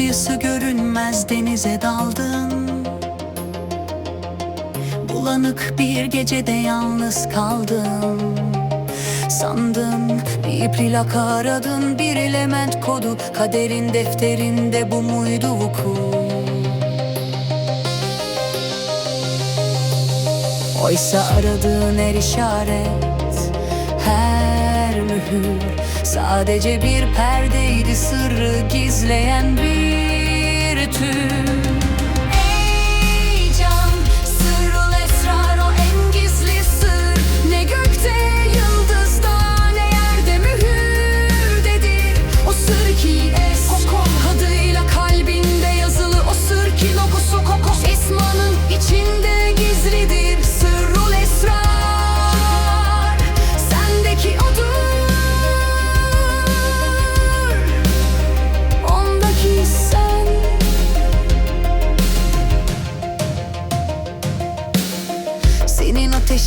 kıyısı görünmez denize daldın. Bulanık bir gecede yalnız kaldın. Sandın bir plaka aradın Bir element kodu. Kaderin defterinde bu muydu vuku? Oysa aradığın her işaret Her mühür Sadece bir perdeydi sırrı gizleyen bir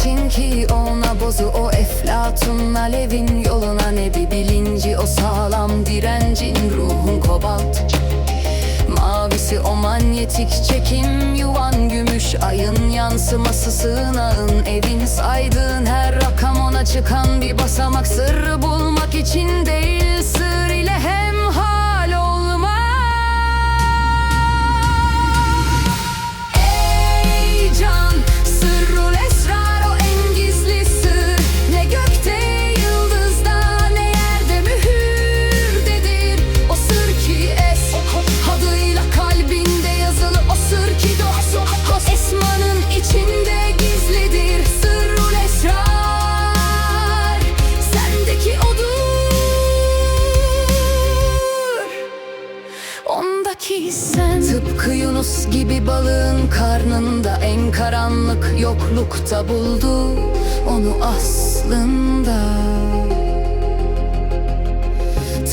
Ateşin ki ona bozu o eflatun alevin yoluna ne bir bilinci o sağlam direncin ruhun kobalt. Mavisi o manyetik çekim yuvan gümüş ayın yansıması sığınağın evin saydığın her rakam ona çıkan bir basamak. Sırrı bulmak için değil sır balığın karnında En karanlık yoklukta buldu Onu aslında.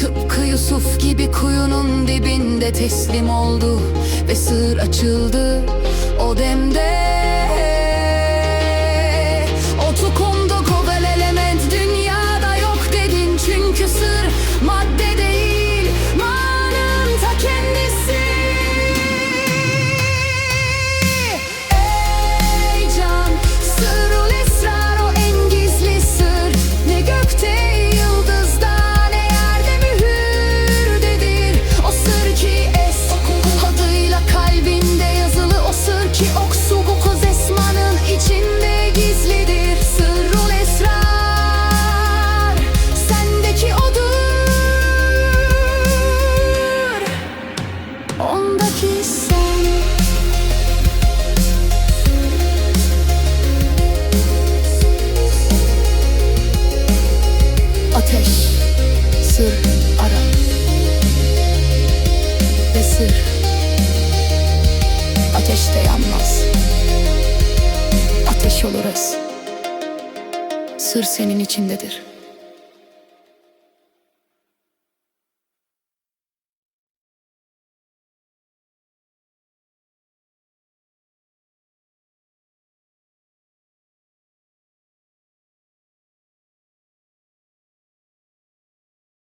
Tıpkı Yusuf gibi kuyunun dibinde teslim oldu Ve sır açıldı Ateşte yanmaz. Ateş oluruz. Sır senin içindedir